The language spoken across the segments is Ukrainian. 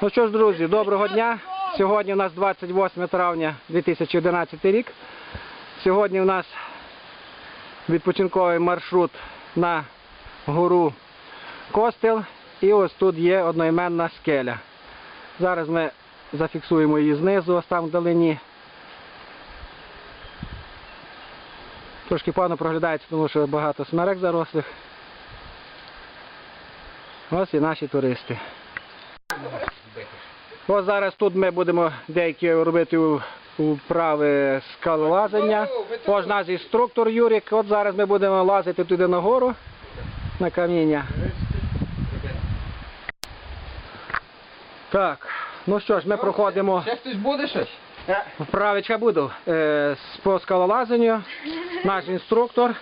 Ну що ж, друзі, доброго дня. Сьогодні у нас 28 травня 2011 рік. Сьогодні у нас відпочинковий маршрут на гору Костел. І ось тут є одноіменна скеля. Зараз ми зафіксуємо її знизу, ось там вдалині. Трошки погано проглядається, тому що багато смерек зарослих. Ось і наші туристи. Ось зараз тут ми будемо деякі робити вправи скалолазання. Ось наш інструктор Юрік. От зараз ми будемо лазити туди нагору на каміння. Так, ну що ж, ми проходимо Ще хтось буде щось? вправичка буду е, по скалолазанню. Наш інструктор.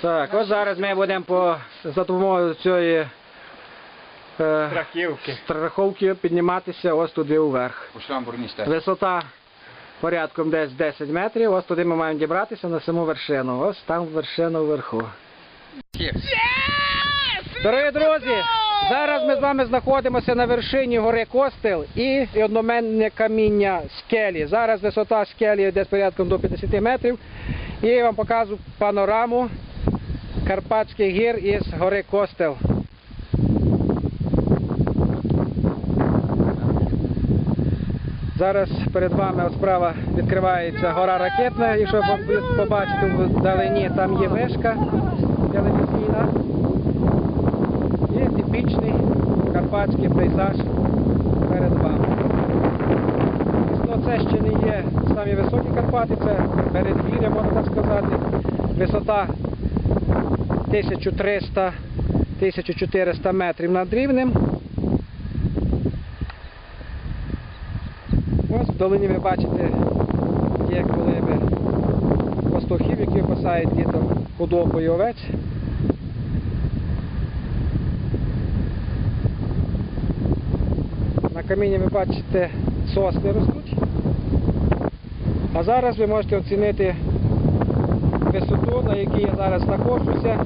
Так, ось зараз ми будемо по за допомогою цієї е, Страхівки. страховки підніматися ось туди вверх. По шламбурній стежці. Висота порядком десь 10 метрів. Ось туди ми маємо дібратися на саму вершину. Ось там вершина вверху. Дорогі друзі, зараз ми з вами знаходимося на вершині гори Костел і одноменне каміння скелі. Зараз висота скелі десь порядком до 50 метрів. І я вам покажу панораму Карпатських гір із гори Костел. Зараз перед вами справа відкривається гора ракетна. Якщо побачите вдалині, там є вишка телевізійна. Є типічний карпатський пейзаж перед вами. Ну, це ще не є самі високі Карпати, це передгір'я, можна так сказати. Висота 1300-1400 метрів над рівнем. Долині ви бачите, є коли ви пастухів, які пасають літом худобу і овець. На каміні ви бачите сосни ростуть. А зараз ви можете оцінити висоту, на якій я зараз знаходжуся.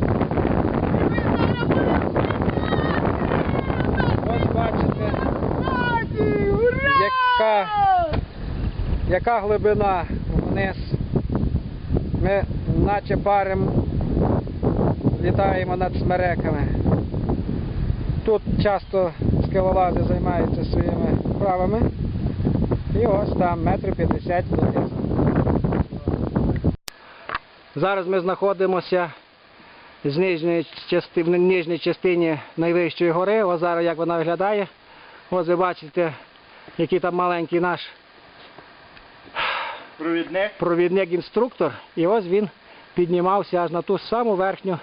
Ось бачите, яка, яка глибина вниз. Ми наче парим літаємо над смереками. Тут часто скелолази займаються своїми вправами. І ось там метр п'ятдесят донизу. Зараз ми знаходимося з нижньої частини, в нижній частині найвищої гори. Ось зараз як вона виглядає. Ось ви бачите, який там маленький наш Провідник. провідник-інструктор. І ось він піднімався аж на ту саму верхню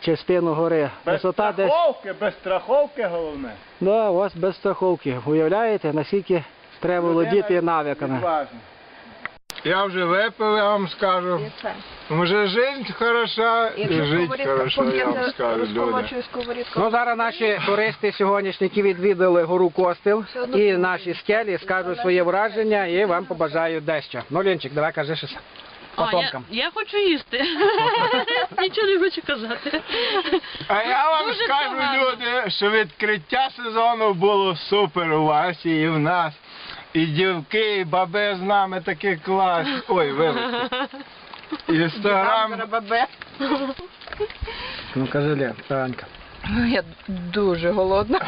частину гори. Без Висота десь. страховки, без страховки головне. Да, ось без страховки. Уявляєте, наскільки треба володіти навиками. Відважно. Я вже випив, я вам скажу. Може, життя хороша, і жить хорошо, я вам скажу, люди. Ну зараз наші туристи сьогоднішні, які відвідали гору Костел і наші скелі, скажуть своє враження і вам побажають дещо. Ну, Лінчик, давай кажи щось А, я, потомкам. я хочу їсти. Нічого не хочу казати. А я вам Дуже скажу, погано. люди, що відкриття сезону було супер у вас і в нас. І дівки, і баби з нами такі клас. Ой, вибачте. Інстаграм. Ну кажи, Лен, Таранька. Я дуже голодна.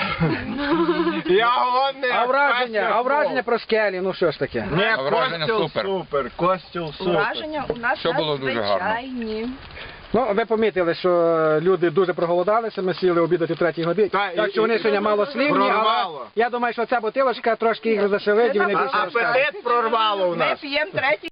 Я голодний. А як враження, а враження про скелі, ну що ж таке? Ні, А враження костюл супер. супер. Костюл супер. Враження у нас Все було дуже гарно. надзвичайні. Ну, ви помітили, що люди дуже проголодалися, ми сіли обідати в третій годині. Та, Так що вони і- сьогодні мало слівні, але Прорвало. я думаю, що ця бутилочка трошки їх зашевить і вони більше розкажуть. Апетит прорвало у Ми нас. п'ємо третій